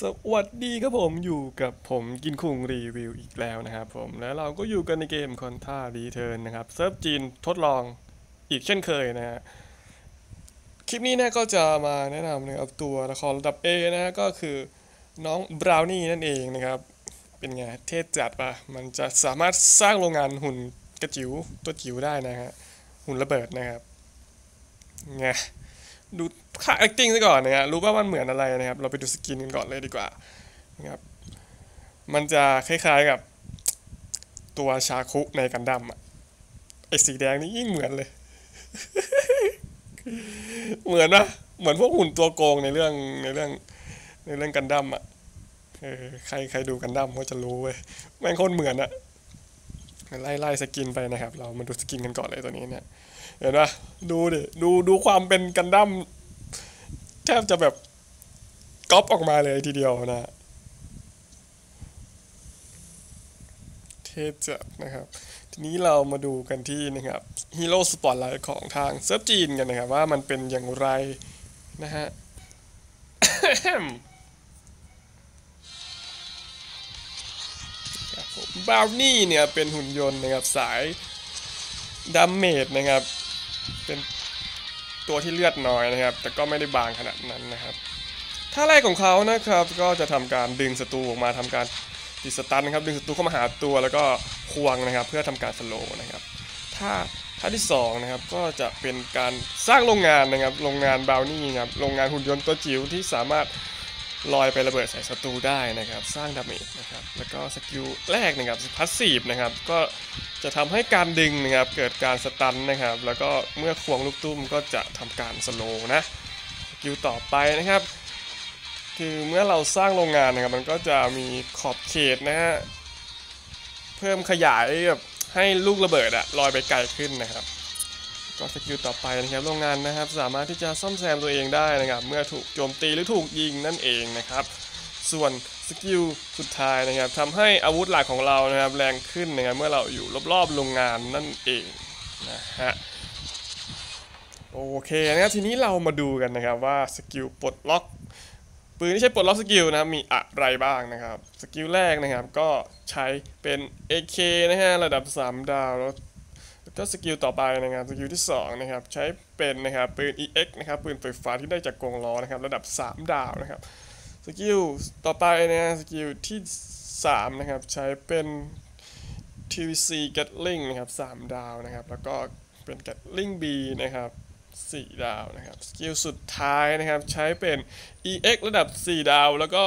สวัสดีครับผมอยู่กับผมกินคุงรีวิวอีกแล้วนะครับผมแล้วเราก็อยู่กันในเกมคอนท่ารีเทิร์นนะครับเซิร์ฟจีนทดลองอีกเช่นเคยนะฮะคลิปนี้นะก็จะมาแนะนำนะครับตัวละครระดับ A นะฮะก็คือน้องบราวนี่นั่นเองนะครับ เป็นไงเทพจัดปะมันจะสามารถสร้างโรงงานหุ่นกระจิ๋วตัวจิ๋วได้นะฮะหุ่นระเบิดนะครับไงดู ค่า acting ซะก่อนนะฮะรู้ว่ามันเหมือนอะไรนะครับ เราไปดูสกินกันก่อนเลยดีกว่านะครับ มันจะคล้ายๆกับตัวชาคุในกันดั้มอะไอสีแดงนี่ยิ่งเหมือนเลย เหมือนนะเหมือนพวกหุ่นตัวโกงในเรื่องในเรื่องในเรื่องกันดั้มอะเออใครใครดูกันดั้มก็จะรู้เว้ยแม่งโคตรเหมือนอะไล่ไล่สกินไปนะครับ เรามาดูสกินกันก่อนเลยตัวนี้เนี่ยเห็นปะดูดิดูดูความเป็นกันดั้ม แทบจะแบบก๊อปออกมาเลยทีเดียวนะ เทพจัดนะครับ ทีนี้เรามาดูกันที่นะครับฮีโร่สปอตไลท์ของทางเซิร์ฟจีนกันนะครับ ว่ามันเป็นอย่างไรนะฮะบราวนี่เนี่ยเป็นหุ่นยนต์นะครับสายดาเมจนะครับ เป็น ตัวที่เลือดน้อยนะครับ แต่ก็ไม่ได้บางขนาดนั้นนะครับ ท่าแรกของเขานะครับ ก็จะทำการดึงศัตรูออกมาทำการติดสตันนะครับ ดึงศัตรูเข้ามาหาตัวแล้วก็ควงนะครับ เพื่อทำการสโลว์นะครับท่าท่าที่สองนะครับก็จะเป็นการสร้างโรงงานนะครับ โรงงานบราวนี่ครับโรงงานหุ่นยนต์ตัวจิ๋วที่สามารถ ลอยไประเบิดใส่ศัตรูได้นะครับ สร้างดาเมจนะครับ แล้วก็สกิลแรกนะครับพัสซีฟนะครับ ก็จะทำให้การดึงนะครับ เกิดการสตันนะครับ แล้วก็เมื่อควงลูกตุ้มก็จะทำการสโลนะ สกิลต่อไปนะครับ คือเมื่อเราสร้างโรงงานนะครับ มันก็จะมีขอบเขตนะฮะ เพิ่มขยายแบบให้ลูกระเบิดอะลอยไปไกลขึ้นนะครับ ก็สกิลต่อไปนะครับโรงงานนะครับ สามารถที่จะซ่อมแซมตัวเองได้นะครับ เมื่อถูกโจมตีหรือถูกยิงนั่นเองนะครับ ส่วนสกิลสุดท้ายนะครับทำให้อาวุธหลักของเรานะครับแรงขึ้นนะครับเมื่อเราอยู่รอบๆโรงงานนั่นเองนะฮะโอเคนะครับทีนี้เรามาดูกันนะครับว่าสกิลปลดล็อกปืนที่ใช้ปลดล็อกสกิลนะครับมีอะไรบ้างนะครับ สกิลแรกนะครับก็ใช้เป็น AK นะฮะระดับ 3 ดาวแล้วแล้ว ก็สกิลต่อไปนะครับสกิลที่2นะครับใช้เป็นนะครับปืน EX นะครับปืนไฟฟ้าที่ได้จากกรงล้อนะครับระดับ 3 ดาวนะครับสกิลต่อไปนะฮะสกิลที่3นะครับใช้เป็น TVC Gatling นะครับ3ดาวนะครับแล้วก็เป็น Gatling B นะครับ4ดาวนะครับสกิลสุดท้ายนะครับใช้เป็น EX ระดับ 4 ดาว แล้วก็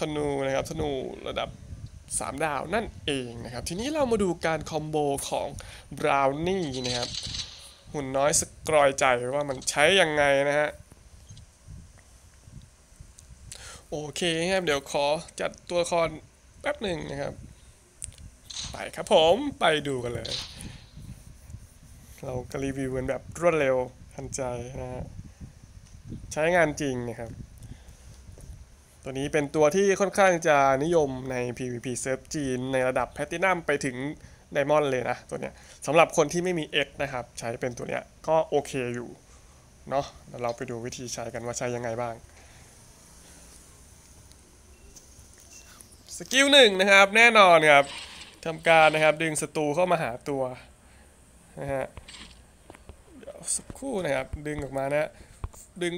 ธนูนะครับธนูระดับ 3 ดาวนั่นเองนะครับ ทีนี้เรามาดูการคอมโบของ Brownie นะครับหุ่นน้อยสกรอยใจว่ามันใช้ยังไงนะฮะโอเคครับ เดี๋ยวขอจัดตัวละครแป๊บหนึ่งนะครับ ไปครับผมไปดูกันเลย เราก็รีวิวกันแบบรวดเร็วทันใจนะฮะใช้งานจริงนะครับ ตัวนี้เป็นตัวที่ค่อนข้างจะนิยมใน PVP เซิร์ฟจีน ในระดับแพลตินัมไปถึงไดมอนด์เลยนะตัวเนี้ยสำหรับคนที่ไม่มี X นะครับ ใช้เป็นตัวเนี้ยก็โอเคอยู่เนาะเดี๋ยวเราไปดูวิธีใช้กันว่าใช้ยังไงบ้างสกิลหนึ่งนะครับ แน่นอนครับทำการนะครับดึงศัตรูเข้ามาหาตัวนะฮะเดี๋ยวสักครู่นะครับ ดึงออกมานะดึง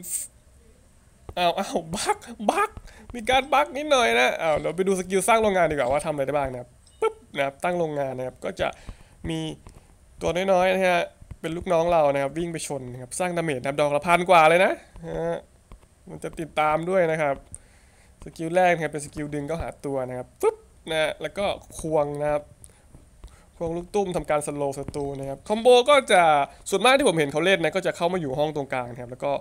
อ้าวอ้าวบักบักมีการบักนิดหน่อยนะอ้าวเราไปดูสกิลสร้างโรงงานดีกว่าว่าทำอะไรได้บ้างนะครับปึ๊บนะครับตั้งโรงงานนะครับก็จะมีตัวน้อยๆนะฮะเป็นลูกน้องเรานะครับวิ่งไปชนนะครับสร้างดาเมจนะครับดอกละพันกว่าเลยนะฮะมันจะติดตามด้วยนะครับสกิลแรกนะครับเป็นสกิลดึงเข้าหาตัวนะครับปึ๊บนะแล้วก็ควงนะครับควงลูกตุ้มทำการสโลว์ศัตรูนะครับคอมโบก็จะส่วนมากที่ผมเห็นเขาเล่นนะก็จะเข้ามาอยู่ห้องตรงกลางนะครับแล้วก็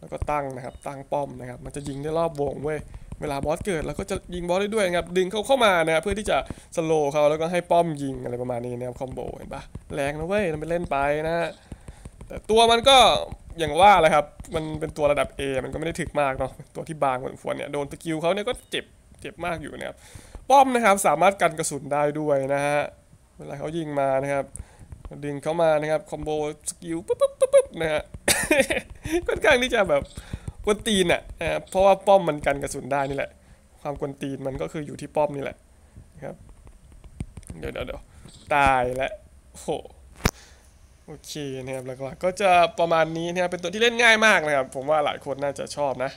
แล้วก็ตั้งนะครับ ตั้งป้อมนะครับ มันจะยิงได้รอบวงเว้ย เวลาบอสเกิดเราก็จะยิงบอสได้ด้วยนะครับ ดึงเขาเข้ามานะครับเพื่อที่จะสโลว์เขาแล้วก็ให้ป้อมยิงอะไรประมาณนี้นะครับคอมโบเห็นปะแรงนะเว้ยทำไปเล่นไปนะฮะ แต่ตัวมันก็อย่างว่าแหละครับ มันเป็นตัวระดับ A มันก็ไม่ได้ถึกมากเนาะ ตัวที่บางเหมือนควรเนี่ยโดนสกิลเขาเนี่ยก็เจ็บ เจ็บมากอยู่นะครับ ป้อมนะครับสามารถกันกระสุนได้ด้วยนะฮะ เวลาเขายิงมานะครับ ดึงเข้ามานะครับคอมโบสกิลปุ๊บปุ๊บปุ๊บปุ๊บนะฮะ ค่อนข้างที่จะแบบกวนตีนอะเพราะว่าป้อมมันกันกระสุนได้นี่แหละ ความกวนตีนมันก็คืออยู่ที่ป้อมนี่แหละนะครับเดี๋ยวเดี๋ยวเดี๋ยวตายแล้วโอ้โหโอเคนะครับแล้วก็ก็จะประมาณนี้นะครับเป็นตัวที่เล่นง่ายมากนะครับ ผมว่าหลายคนน่าจะชอบนะ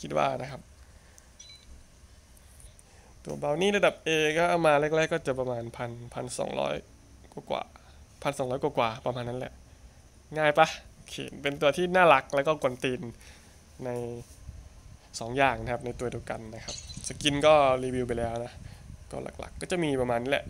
คิดว่านะครับ ตัวเบลนี่ระดับ A ก็เอามาแรกๆก็จะประมาณพันพันสองร้อยกว่าพันสองร้อยกว่าประมาณนั้นแหละ ง่ายปะ โอเคเป็นตัวที่น่ารักแล้วก็กวนตีนในสองอย่างนะครับ ในตัวเดียวกันนะครับ สกินก็รีวิวไปแล้วนะ ก็หลักๆ ก็จะมีประมาณนี้แหละ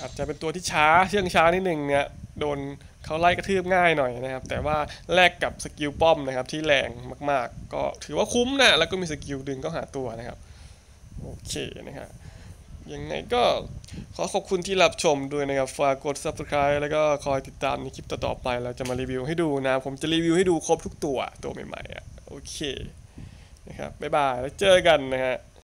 อาจจะเป็นตัวที่ช้าเชื่องช้านิดนึงเนี่ยโดนเขาไล่กระทืบง่ายหน่อยนะครับ แต่ว่าแลกกับสกิลป้อมนะครับ ที่แรงมาก ๆ ก็ถือว่าคุ้มนะแล้วก็มีสกิลดึงก็หาตัวนะครับ โอเคนะครับ ยังไงก็ขอขอบคุณที่รับชมด้วยนะครับ ฝากกด subscribe แล้วก็คอยติดตามในคลิปต่อๆไป เราจะมารีวิวให้ดูนะ ผมจะรีวิวให้ดูครบทุกตัวตัวใหม่ๆอะ โอเค นะครับ บ๊ายบาย แล้วเจอกันนะฮะ